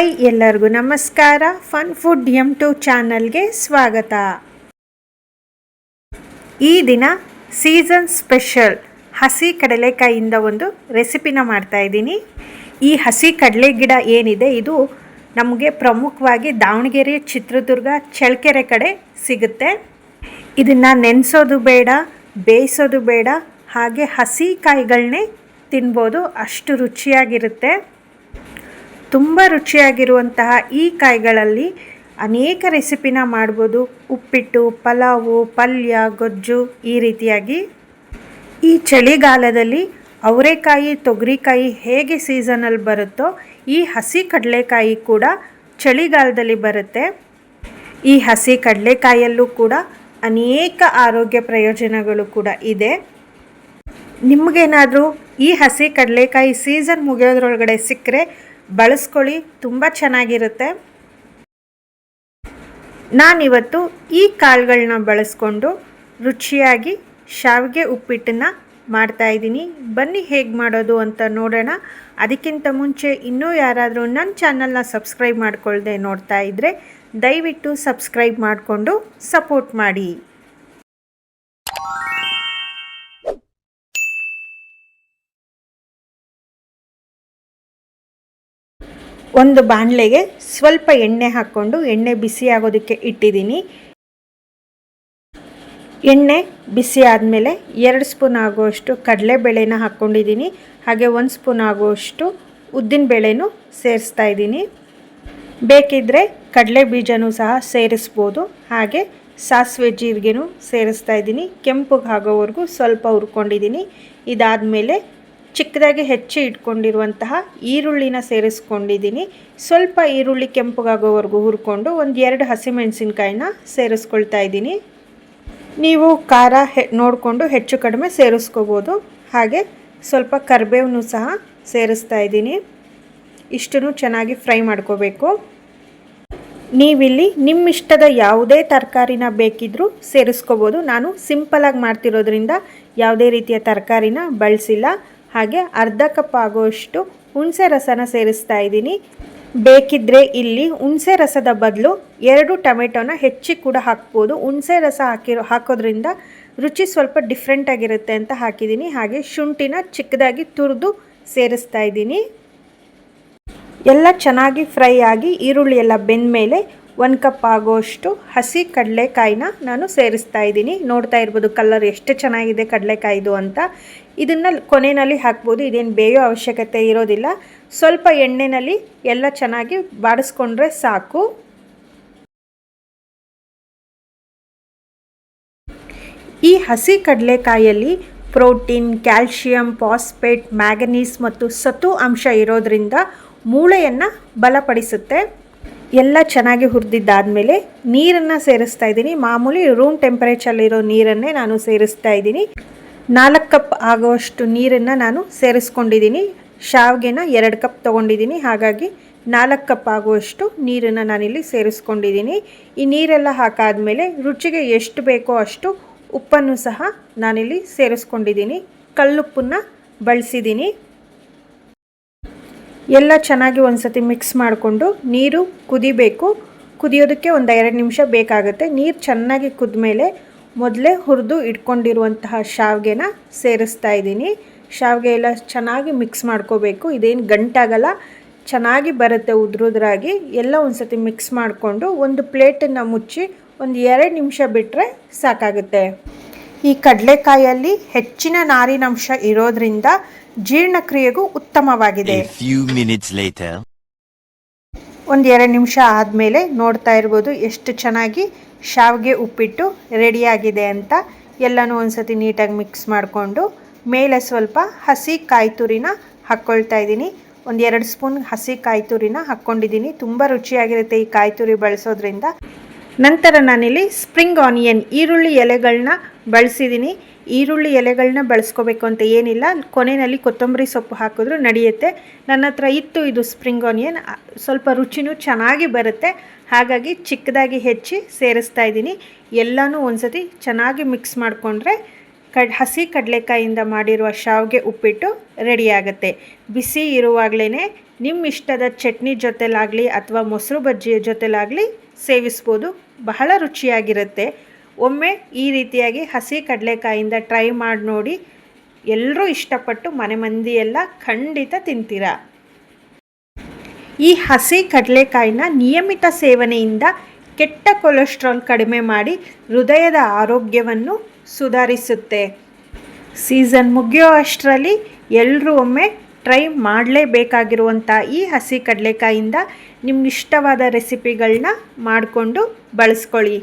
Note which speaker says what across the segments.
Speaker 1: Hi ಎಲ್ಲರಿಗೂ ನಮಸ್ಕಾರ. Fun food M to ಚಾನಲ್ಗೆ ಸ್ವಾಗತ. ಈ ದಿನ ಸೀಸನ್ ಸ್ಪೆಷಲ್ ಹಸಿ ಕಡಲೆಕಾಯಿಂದ ಒಂದು ರೆಸಿಪಿನ ಮಾಡ್ತಾ ಇದ್ದೀನಿ. ಈ ಹಸಿ ಕಡಲೆ ಗಿಡ ಏನಿದೆ, ಇದು ನಮಗೆ ಪ್ರಮುಖವಾಗಿ ದಾವಣಗೆರೆ, ಚಿತ್ರದುರ್ಗ, ಚಳ್ಳಕೆರೆ ಕಡೆ ಸಿಗುತ್ತೆ. ಇದನ್ನು ನೆನೆಸೋದು ಬೇಡ, ಬೇಯಿಸೋದು ಬೇಡ, ಹಾಗೆ ಹಸಿ ಕಾಯಿಗಳನ್ನೇ ತಿನ್ಬೋದು, ಅಷ್ಟು ರುಚಿಯಾಗಿರುತ್ತೆ. ತುಂಬ ರುಚಿಯಾಗಿರುವಂತಹ ಈ ಕಾಯಿಗಳಲ್ಲಿ ಅನೇಕ ರೆಸಿಪಿನ ಮಾಡ್ಬೋದು. ಉಪ್ಪಿಟ್ಟು, ಪಲಾವು, ಪಲ್ಯ, ಗೊಜ್ಜು ಈ ರೀತಿಯಾಗಿ. ಈ ಚಳಿಗಾಲದಲ್ಲಿ ಅವರೆಕಾಯಿ, ತೊಗರಿಕಾಯಿ ಹೇಗೆ ಸೀಸನಲ್ಲಿ ಬರುತ್ತೋ ಈ ಹಸಿ ಕಡಲೆಕಾಯಿ ಕೂಡ ಚಳಿಗಾಲದಲ್ಲಿ ಬರುತ್ತೆ. ಈ ಹಸಿ ಕಡಲೆಕಾಯಲ್ಲೂ ಕೂಡ ಅನೇಕ ಆರೋಗ್ಯ ಪ್ರಯೋಜನಗಳು ಕೂಡ ಇದೆ. ನಿಮಗೇನಾದರೂ ಈ ಹಸಿ ಕಡಲೆಕಾಯಿ ಸೀಸನ್ ಮುಗಿಯೋದ್ರೊಳಗಡೆ ಸಿಕ್ಕರೆ ಬಳಸ್ಕೊಳ್ಳಿ, ತುಂಬ ಚೆನ್ನಾಗಿರುತ್ತೆ. ನಾನಿವತ್ತು ಈ ಕಾಳುಗಳನ್ನ ಬಳಸ್ಕೊಂಡು ರುಚಿಯಾಗಿ ಶಾವಿಗೆ ಉಪ್ಪಿಟ್ಟನ್ನು ಮಾಡ್ತಾಯಿದ್ದೀನಿ ಬನ್ನಿ ಹೇಗೆ ಮಾಡೋದು ಅಂತ ನೋಡೋಣ. ಅದಕ್ಕಿಂತ ಮುಂಚೆ ಇನ್ನೂ ಯಾರಾದರೂ ನನ್ನ ಚಾನಲ್ನ ಸಬ್ಸ್ಕ್ರೈಬ್ ಮಾಡಿಕೊಳ್ಳದೆ ನೋಡ್ತಾ ಇದ್ದರೆ ದಯವಿಟ್ಟು ಸಬ್ಸ್ಕ್ರೈಬ್ ಮಾಡಿಕೊಂಡು ಸಪೋರ್ಟ್ ಮಾಡಿ. ಒಂದು ಬಾಣಲೆಗೆ ಸ್ವಲ್ಪ ಎಣ್ಣೆ ಹಾಕ್ಕೊಂಡು ಎಣ್ಣೆ ಬಿಸಿ ಆಗೋದಕ್ಕೆ ಇಟ್ಟಿದ್ದೀನಿ. ಎಣ್ಣೆ ಬಿಸಿ ಆದಮೇಲೆ ಎರಡು ಸ್ಪೂನ್ ಆಗುವಷ್ಟು ಕಡಲೆಬೇಳೆನ ಹಾಕ್ಕೊಂಡಿದ್ದೀನಿ. ಹಾಗೆ ಒಂದು ಸ್ಪೂನ್ ಆಗುವಷ್ಟು ಉದ್ದಿನ ಬೇಳೆನೂ ಸೇರಿಸ್ತಾ ಇದ್ದೀನಿ. ಬೇಕಿದ್ದರೆ ಕಡಲೆ ಬೀಜನೂ ಸಹ ಸೇರಿಸ್ಬೋದು. ಹಾಗೆ ಸಾಸಿವೆ ಜೀರಿಗೆನೂ ಸೇರಿಸ್ತಾ ಇದ್ದೀನಿ. ಕೆಂಪಗೆ ಆಗೋವರೆಗೂ ಸ್ವಲ್ಪ ಹುರ್ಕೊಂಡಿದ್ದೀನಿ. ಇದಾದಮೇಲೆ ಚಿಕ್ಕದಾಗಿ ಹೆಚ್ಚಿ ಇಟ್ಕೊಂಡಿರುವಂತಹ ಈರುಳ್ಳಿನ ಸೇರಿಸ್ಕೊಂಡಿದ್ದೀನಿ. ಸ್ವಲ್ಪ ಈರುಳ್ಳಿ ಕೆಂಪಗಾಗೋವರೆಗೂ ಹುರ್ಕೊಂಡು ಒಂದು ಎರಡು ಹಸಿಮೆಣಸಿನ್ಕಾಯಿನ ಸೇರಿಸ್ಕೊಳ್ತಾ ಇದ್ದೀನಿ. ನೀವು ಖಾರ ಹೆ, ನೋಡಿಕೊಂಡು ಹೆಚ್ಚು ಕಡಿಮೆ ಸೇರಿಸ್ಕೋಬೋದು. ಹಾಗೆ ಸ್ವಲ್ಪ ಕರಿಬೇವನ್ನು ಸಹ ಸೇರಿಸ್ತಾ ಇದ್ದೀನಿ. ಇಷ್ಟನ್ನು ಚೆನ್ನಾಗಿ ಫ್ರೈ ಮಾಡ್ಕೋಬೇಕು. ನೀವಿಲ್ಲಿ ನಿಮ್ಮ ಇಷ್ಟದ ಯಾವುದೇ ತರಕಾರಿನ ಬೇಕಿದ್ದರೂ ಸೇರಿಸ್ಕೋಬೋದು. ನಾನು ಸಿಂಪಲಾಗಿ ಮಾಡ್ತಿರೋದ್ರಿಂದ ಯಾವುದೇ ರೀತಿಯ ತರಕಾರಿನ ಬಳಸಿಲ್ಲ. ಹಾಗೆ ಅರ್ಧ ಕಪ್ ಆಗುವಷ್ಟು ಹುಣಸೆ ರಸನ ಸೇರಿಸ್ತಾ ಇದ್ದೀನಿ. ಬೇಕಿದ್ದರೆ ಇಲ್ಲಿ ಹುಣಸೆ ರಸದ ಬದಲು ಎರಡು ಟೊಮೆಟೊನ ಹೆಚ್ಚಿ ಕೂಡ ಹಾಕ್ಬೋದು. ಹುಣಸೆ ರಸ ಹಾಕಿರೋ ಹಾಕೋದ್ರಿಂದ ರುಚಿ ಸ್ವಲ್ಪ ಡಿಫ್ರೆಂಟ್ ಆಗಿರುತ್ತೆ ಅಂತ ಹಾಕಿದ್ದೀನಿ. ಹಾಗೆ ಶುಂಠಿನ ಚಿಕ್ಕದಾಗಿ ತುರಿದು ಸೇರಿಸ್ತಾ ಇದ್ದೀನಿ. ಎಲ್ಲ ಚೆನ್ನಾಗಿ ಫ್ರೈ ಆಗಿ ಈರುಳ್ಳಿ ಎಲ್ಲ ಬೆಂದ ಮೇಲೆ ಒಂದು ಕಪ್ ಆಗೋಷ್ಟು ಹಸಿ ಕಡಲೆಕಾಯಿನ ನಾನು ಸೇರಿಸ್ತಾ ಇದ್ದೀನಿ. ನೋಡ್ತಾ ಇರ್ಬೋದು ಕಲರ್ ಎಷ್ಟು ಚೆನ್ನಾಗಿದೆ ಕಡಲೆಕಾಯಿದು ಅಂತ. ಇದನ್ನು ಕೊನೆಯಲ್ಲಿ ಹಾಕ್ಬೋದು. ಇದೇನು ಬೇಯೋ ಅವಶ್ಯಕತೆ ಇರೋದಿಲ್ಲ. ಸ್ವಲ್ಪ ಎಣ್ಣೆಯಲ್ಲಿ ಎಲ್ಲ ಚೆನ್ನಾಗಿ ಬಾಡಿಸ್ಕೊಂಡ್ರೆ ಸಾಕು. ಈ ಹಸಿ ಕಡಲೆಕಾಯಲ್ಲಿ ಪ್ರೋಟೀನ್, ಕ್ಯಾಲ್ಶಿಯಂ, ಫಾಸ್ಫೇಟ್, ಮ್ಯಾಗನೀಸ್ ಮತ್ತು ಸತು ಅಂಶ ಇರೋದ್ರಿಂದ ಮೂಳೆಯನ್ನು ಬಲಪಡಿಸುತ್ತೆ. ಎಲ್ಲ ಚೆನ್ನಾಗಿ ಹುರಿದಿದ್ದಾದಮೇಲೆ ನೀರನ್ನು ಸೇರಿಸ್ತಾ ಇದ್ದೀನಿ. ಮಾಮೂಲಿ ರೂಮ್ ಟೆಂಪರೇಚರಲ್ಲಿರೋ ನೀರನ್ನೇ ನಾನು ಸೇರಿಸ್ತಾ ಇದ್ದೀನಿ. ನಾಲ್ಕು ಕಪ್ ಆಗುವಷ್ಟು ನೀರನ್ನು ನಾನು ಸೇರಿಸ್ಕೊಂಡಿದ್ದೀನಿ. ಶಾವಿಗೆನ ಎರಡು ಕಪ್ ತೊಗೊಂಡಿದ್ದೀನಿ. ಹಾಗಾಗಿ ನಾಲ್ಕು ಕಪ್ ಆಗುವಷ್ಟು ನೀರನ್ನು ನಾನಿಲ್ಲಿ ಸೇರಿಸ್ಕೊಂಡಿದ್ದೀನಿ. ಈ ನೀರೆಲ್ಲ ಹಾಕಾದಮೇಲೆ ರುಚಿಗೆ ಎಷ್ಟು ಬೇಕೋ ಅಷ್ಟು ಉಪ್ಪನ್ನು ಸಹ ನಾನಿಲ್ಲಿ ಸೇರಿಸ್ಕೊಂಡಿದ್ದೀನಿ. ಕಲ್ಲುಪ್ಪನ್ನು ಬಳಸಿದ್ದೀನಿ. ಎಲ್ಲ ಚೆನ್ನಾಗಿ ಒಂದು ಸತಿ ಮಿಕ್ಸ್ ಮಾಡಿಕೊಂಡು ನೀರು ಕುದಿಬೇಕು. ಕುದಿಯೋದಕ್ಕೆ ಒಂದು ಎರಡು ನಿಮಿಷ ಬೇಕಾಗುತ್ತೆ. ನೀರು ಚೆನ್ನಾಗಿ ಕುದ್ಮೇಲೆ ಮೊದಲೇ ಹುರಿದು ಇಟ್ಕೊಂಡಿರುವಂತಹ ಶಾವಿಗೆನ ಸೇರಿಸ್ತಾ ಇದ್ದೀನಿ. ಶಾವಿಗೆ ಎಲ್ಲ ಚೆನ್ನಾಗಿ ಮಿಕ್ಸ್ ಮಾಡ್ಕೋಬೇಕು. ಇದೇನು ಗಂಟಾಗಲ್ಲ, ಚೆನ್ನಾಗಿ ಬರುತ್ತೆ ಉದ್ರುದ್ರಾಗಿ. ಎಲ್ಲ ಒಂದು ಸತಿ ಮಿಕ್ಸ್ ಮಾಡಿಕೊಂಡು ಒಂದು ಪ್ಲೇಟನ್ನು ಮುಚ್ಚಿ ಒಂದು ಎರಡು ನಿಮಿಷ ಬಿಟ್ಟರೆ ಸಾಕಾಗುತ್ತೆ. ಈ ಕಡಲೆಕಾಯಲ್ಲಿ ಹೆಚ್ಚಿನ ನಾರಿನಂಶ ಇರೋದ್ರಿಂದ ಜೀರ್ಣಕ್ರಿಯೆಗೂ ಉತ್ತಮವಾಗಿದೆ. ಒಂದು ಎರಡು ನಿಮಿಷ ಆದಮೇಲೆ ನೋಡ್ತಾ ಇರ್ಬೋದು ಎಷ್ಟು ಚೆನ್ನಾಗಿ ಶಾವಿಗೆ ಉಪ್ಪಿಟ್ಟು ರೆಡಿಯಾಗಿದೆ ಅಂತ. ಎಲ್ಲನೂ ಒಂದ್ಸತಿ ನೀಟಾಗಿ ಮಿಕ್ಸ್ ಮಾಡಿಕೊಂಡು ಮೇಲೆ ಸ್ವಲ್ಪ ಹಸಿ ಕಾಯಿ ತುರಿನ ಹಾಕ್ಕೊಳ್ತಾ ಇದ್ದೀನಿ. ಒಂದು ಎರಡು ಸ್ಪೂನ್ ಹಸಿ ಕಾಯಿ ತುರಿನ ಹಾಕ್ಕೊಂಡಿದ್ದೀನಿ ತುಂಬ ರುಚಿಯಾಗಿರುತ್ತೆ ಈ ಕಾಯಿ ತುರಿ ಬಳಸೋದ್ರಿಂದ. ನಂತರ ನಾನಿಲ್ಲಿ ಸ್ಪ್ರಿಂಗ್ ಆನಿಯನ್ ಈರುಳ್ಳಿ ಎಲೆಗಳನ್ನ ಬಳಸಿದ್ದೀನಿ ಈರುಳ್ಳಿ ಎಲೆಗಳನ್ನ ಬಳಸ್ಕೋಬೇಕು ಅಂತ ಏನಿಲ್ಲ. ಕೊನೆಯಲ್ಲಿ ಕೊತ್ತಂಬರಿ ಸೊಪ್ಪು ಹಾಕಿದ್ರು ನಡೆಯುತ್ತೆ. ನನ್ನ ಹತ್ರ ಇತ್ತು ಇದು ಸ್ಪ್ರಿಂಗ್ ಆನಿಯನ್ ಸ್ವಲ್ಪ ರುಚಿನೂ ಚೆನ್ನಾಗಿ ಬರುತ್ತೆ. ಹಾಗಾಗಿ ಚಿಕ್ಕದಾಗಿ ಹೆಚ್ಚಿ ಸೇರಿಸ್ತಾ ಇದ್ದೀನಿ. ಎಲ್ಲನೂ ಒಂದ್ಸತಿ ಚೆನ್ನಾಗಿ ಮಿಕ್ಸ್ ಮಾಡಿಕೊಂಡ್ರೆ ಕಡ್, ಹಸಿ ಕಡಲೆಕಾಯಿಂದ ಮಾಡಿರುವ ಶಾವಿಗೆ ಉಪ್ಪಿಟ್ಟು ರೆಡಿಯಾಗುತ್ತೆ ಬಿಸಿ ಇರುವಾಗಲೇ ನಿಮ್ಮ ಇಷ್ಟದ ಚಟ್ನಿ ಜೊತೆಲಾಗಲಿ ಅಥವಾ ಮೊಸರು ಬಜ್ಜಿಯ ಜೊತೆಲಾಗಲಿ ಸೇವಿಸ್ಬೋದು. ಬಹಳ ರುಚಿಯಾಗಿರುತ್ತೆ. ಒಮ್ಮೆ ಈ ರೀತಿಯಾಗಿ ಹಸಿ ಕಡಲೆಕಾಯಿಂದ ಟ್ರೈ ಮಾಡಿ ನೋಡಿ. ಎಲ್ಲರೂ ಇಷ್ಟಪಟ್ಟು ಮನೆ ಮಂದಿಯೆಲ್ಲ ಖಂಡಿತ ತಿಂತೀರಾ. ಈ ಹಸಿ ಕಡಲೆಕಾಯಿನ ನಿಯಮಿತ ಸೇವನೆಯಿಂದ ಕೆಟ್ಟ ಕೊಲೆಸ್ಟ್ರಾಲ್ ಕಡಿಮೆ ಮಾಡಿ ಹೃದಯದ ಆರೋಗ್ಯವನ್ನು ಸುಧಾರಿಸುತ್ತೆ. ಸೀಸನ್ ಮುಗಿಯೋ ಅಷ್ಟರಲ್ಲಿ ಎಲ್ಲರೂ ಒಮ್ಮೆ ಟ್ರೈ ಮಾಡಲೇಬೇಕಾಗಿರುವಂಥ ಈ ಹಸಿ ಕಡಲೆಕಾಯಿಂದ ನಿಮ್ಗಿಷ್ಟವಾದ ರೆಸಿಪಿಗಳನ್ನ ಮಾಡಿಕೊಂಡು ಬಳಸ್ಕೊಳ್ಳಿ.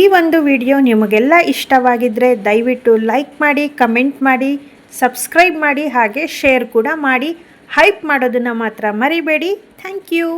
Speaker 1: ಈ ಒಂದು ವಿಡಿಯೋ ನಿಮಗೆಲ್ಲ ಇಷ್ಟವಾಗಿದ್ದರೆ ದಯವಿಟ್ಟು ಲೈಕ್ ಮಾಡಿ ಕಮೆಂಟ್ ಮಾಡಿ ಸಬ್ಸ್ಕ್ರೈಬ್ ಮಾಡಿ, ಹಾಗೆ ಶೇರ್ ಕೂಡ ಮಾಡಿ. ಹೈಪ್ ಮಾಡೋದನ್ನು ಮಾತ್ರ ಮರಿಬೇಡಿ. Thank you